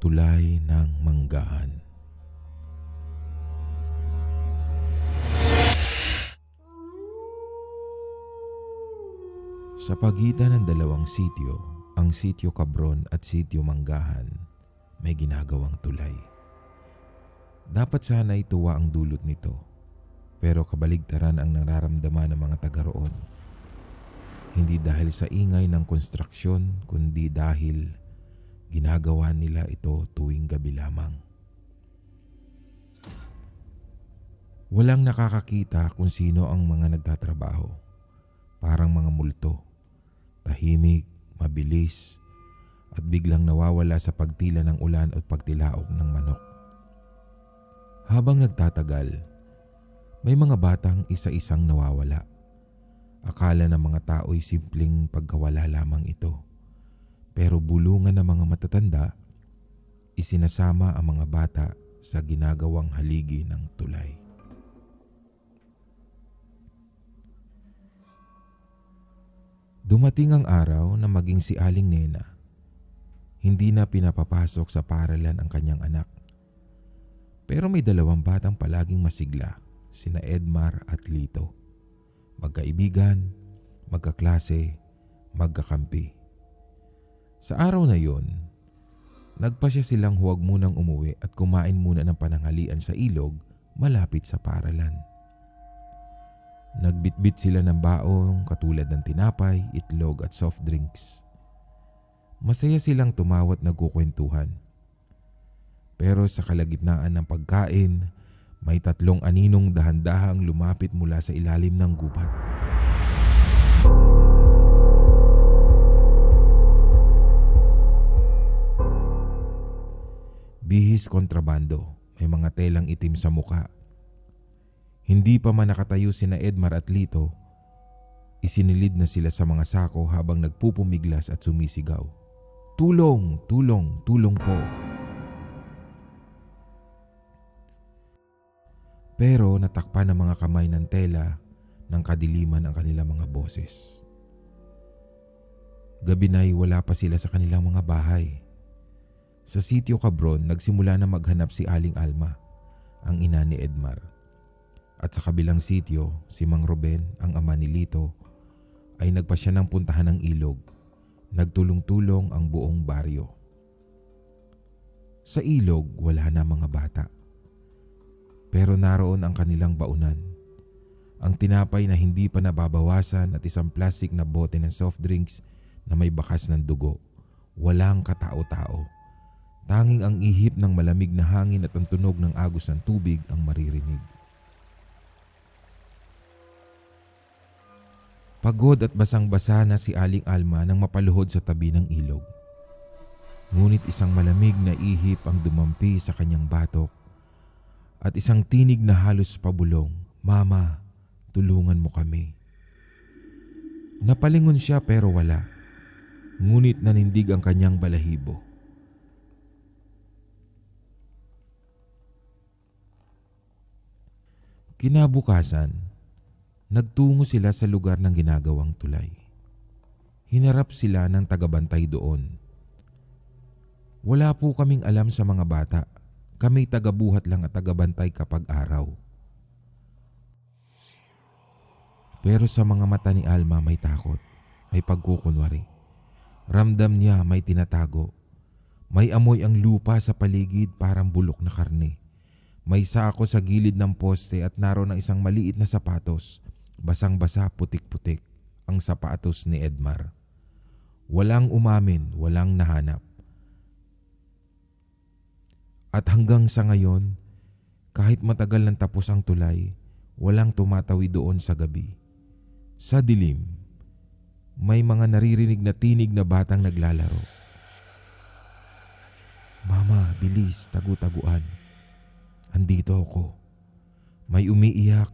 Tulay ng Manggahan Sa pagitan ng dalawang sityo, ang sityo Cabron at sityo Manggahan, may ginagawang tulay. Dapat sana ituwa ang dulot nito, pero kabaligtaran ang nararamdaman ng mga taga roon. Hindi dahil sa ingay ng konstruksyon, kundi dahil ginagawa nila ito tuwing gabi lamang. Walang nakakakita kung sino ang mga nagtatrabaho. Parang mga multo. Tahimik, mabilis, at biglang nawawala sa pagtila ng ulan at pagtilaok ng manok. Habang nagtatagal, may mga batang isa-isang nawawala. Akala ng mga tao'y simpleng pagkawala lamang ito. Pero bulungan ng mga matatanda, isinasama ang mga bata sa ginagawang haligi ng tulay. Dumating ang araw na maging si Aling Nena. Hindi na pinapapasok sa paralan ang kanyang anak. Pero may dalawang batang palaging masigla, sina Edmar at Lito. Magkaibigan, magkaklase, magkakampi. Sa araw na yon, nagpasya silang huwag munang umuwi at kumain muna ng pananghalian sa ilog malapit sa paralan. Nagbitbit sila ng baong katulad ng tinapay, itlog at soft drinks. Masaya silang tumawat nagkukwentuhan. Pero sa kalagitnaan ng pagkain, may tatlong aninong dahan-dahang lumapit mula sa ilalim ng gubat. Bihis kontrabando, may mga telang itim sa muka hindi pa man nakatayo sina Edmar at Lito, isinilid na sila sa mga sako habang nagpupumiglas at sumisigaw. Tulong! Tulong! Tulong po! Pero natakpan ng mga kamay ng tela ng kadiliman ang kanilang mga boses. Gabi na'y wala pa sila sa kanilang mga bahay. Sa sitio Cabron, nagsimula na maghanap si Aling Alma, ang ina ni Edmar. At sa kabilang sityo, si Mang Ruben, ang ama ni Lito, ay nagpasya ng puntahan ng ilog. Nagtulong-tulong ang buong baryo. Sa ilog, wala na mga bata. Pero naroon ang kanilang baunan. Ang tinapay na hindi pa nababawasan at isang plastic na bote ng soft drinks na may bakas ng dugo. Walang katao-tao. Tanging ang ihip ng malamig na hangin at ang tunog ng agos ng tubig ang maririnig. Pagod at basang-basa na si Aling Alma nang mapaluhod sa tabi ng ilog. Ngunit isang malamig na ihip ang dumampi sa kanyang batok at isang tinig na halos pabulong, Mama, tulungan mo kami. Napalingon siya pero wala. Ngunit nanindig ang kanyang balahibo. Kinabukasan, Nagtungo sila sa lugar ng ginagawang tulay. Hinarap sila ng tagabantay doon. Wala po kaming alam sa mga bata. Kami tagabuhat lang at tagabantay kapag araw. Pero sa mga mata ni Alma may takot, may pagkukunwari. Ramdam niya may tinatago. May amoy ang lupa sa paligid parang bulok na karne. May sako sa gilid ng poste at naroon ang isang maliit na sapatos Basang-basa putik-putik ang sapatos ni Edmar. Walang umamin, walang nahanap. At hanggang sa ngayon, kahit matagal nang tapos ang tulay, walang tumatawi doon sa gabi. Sa dilim, may mga naririnig na tinig na batang naglalaro. Mama, bilis, tagu-taguan. Andito ako. May umiiyak,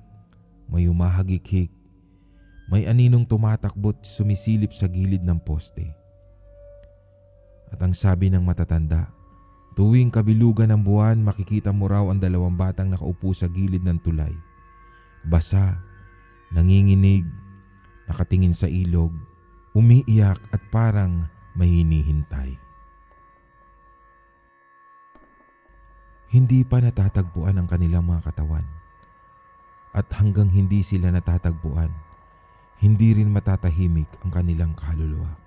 may umahagikik, may aninong tumatakbot sumisilip sa gilid ng poste. At ang sabi ng matatanda, tuwing kabilugan ng buwan makikita mo raw ang dalawang batang nakaupo sa gilid ng tulay. Basa, nanginginig, nakatingin sa ilog, umiiyak at parang may hinihintay. Hindi pa natatagpuan ang kanilang mga katawan. At hanggang hindi sila natatagpuan, hindi rin matatahimik ang kanilang kaluluwa.